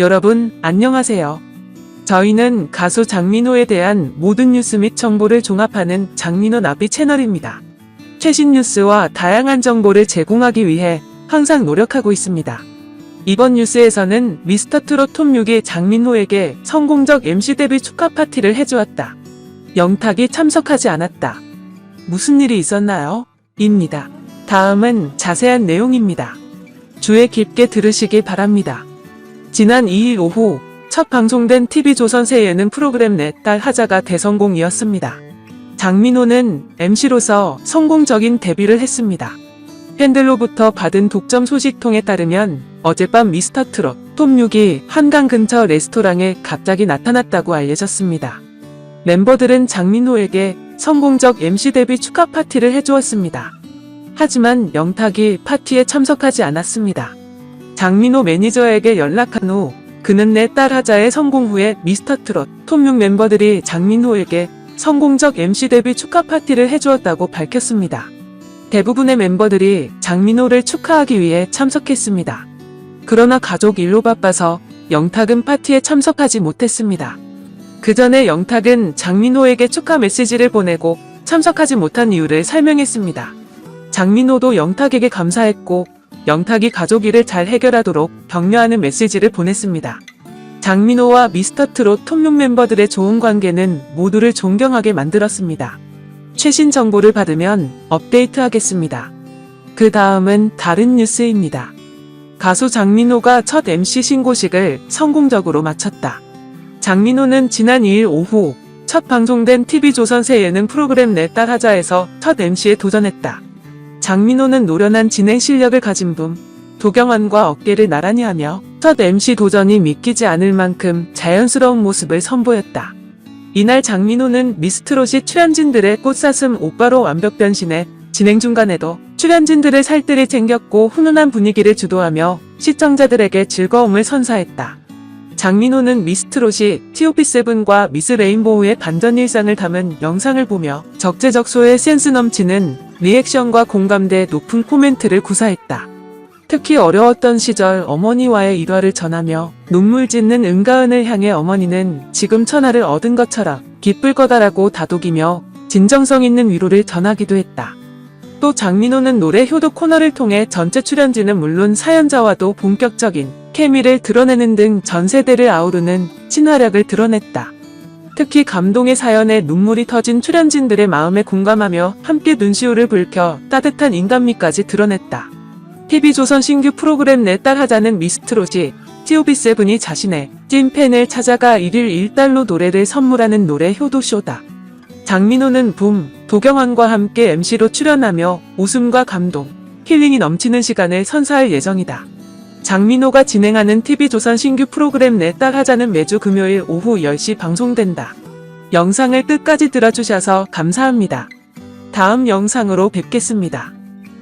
여러분, 안녕하세요. 저희는 가수 장민호에 대한 모든 뉴스 및 정보를 종합하는 장민호 나비 채널입니다. 최신 뉴스와 다양한 정보를 제공하기 위해 항상 노력하고 있습니다. 이번 뉴스에서는 미스터 트롯 톱 6이 장민호에게 성공적 MC 데뷔 축하 파티를 해주었다. 영탁이 참석하지 않았다. 무슨 일이 있었나요? 입니다. 다음은 자세한 내용입니다. 주에 깊게 들으시길 바랍니다. 지난 2일 오후 첫 방송된 TV조선 새 예능 프로그램 내 딸 하자가 대성공이었습니다. 장민호는 MC로서 성공적인 데뷔를 했습니다. 팬들로부터 받은 독점 소식통에 따르면 어젯밤 미스터 트롯 톱 6이 한강 근처 레스토랑에 갑자기 나타났다고 알려졌습니다. 멤버들은 장민호에게 성공적 MC 데뷔 축하 파티를 해주었습니다. 하지만 영탁이 파티에 참석하지 않았습니다. 장민호 매니저에게 연락한 후 그는 내 딸 하자의 성공 후에 미스터 트롯 톱6 멤버들이 장민호에게 성공적 MC 데뷔 축하 파티를 해주었다고 밝혔습니다. 대부분의 멤버들이 장민호를 축하하기 위해 참석했습니다. 그러나 가족 일로 바빠서 영탁은 파티에 참석하지 못했습니다. 그 전에 영탁은 장민호에게 축하 메시지를 보내고 참석하지 못한 이유를 설명했습니다. 장민호도 영탁에게 감사했고 영탁이 가족 일을 잘 해결하도록 격려하는 메시지를 보냈습니다. 장민호와 미스터 트롯 톱6 멤버들의 좋은 관계는 모두를 존경하게 만들었습니다. 최신 정보를 받으면 업데이트 하겠습니다. 그 다음은 다른 뉴스입니다. 가수 장민호가 첫 MC 신고식을 성공적으로 마쳤다. 장민호는 지난 2일 오후 첫 방송된 TV조선 새 예능 프로그램 내 딸 하자에서 첫 MC에 도전했다. 장민호는 노련한 진행 실력을 가진 분, 도경환과 어깨를 나란히 하며 첫 MC 도전이 믿기지 않을 만큼 자연스러운 모습을 선보였다. 이날 장민호는 미스트롯이 출연진들의 꽃사슴 오빠로 완벽 변신해 진행 중간에도 출연진들의 살뜰히 챙겼고 훈훈한 분위기를 주도하며 시청자들에게 즐거움을 선사했다. 장민호는 미스트롯이 TOP7과 미스 레인보우의 반전 일상을 담은 영상을 보며 적재적소의 센스 넘치는 리액션과 공감대 높은 코멘트를 구사했다. 특히 어려웠던 시절 어머니와의 일화를 전하며 눈물 짓는 은가은을 향해 어머니는 지금 천하를 얻은 것처럼 기쁠 거다라고 다독이며 진정성 있는 위로를 전하기도 했다. 또 장민호는 노래 효도 코너를 통해 전체 출연진은 물론 사연자와도 본격적인 케미를 드러내는 등 전 세대를 아우르는 친화력을 드러냈다. 특히 감동의 사연에 눈물이 터진 출연진들의 마음에 공감하며 함께 눈시울을 붉혀 따뜻한 인간미까지 드러냈다. TV조선 신규 프로그램 내 딸 하자는 미스트롯이 TOB7이 자신의 찐팬을 찾아가 1일 1달러 노래를 선물하는 노래 효도쇼다. 장민호는 붐, 도경환과 함께 MC로 출연하며 웃음과 감동, 힐링이 넘치는 시간을 선사할 예정이다. 장민호가 진행하는 TV조선 신규 프로그램 내 딸 하자는 매주 금요일 오후 10시 방송된다. 영상을 끝까지 들어주셔서 감사합니다. 다음 영상으로 뵙겠습니다.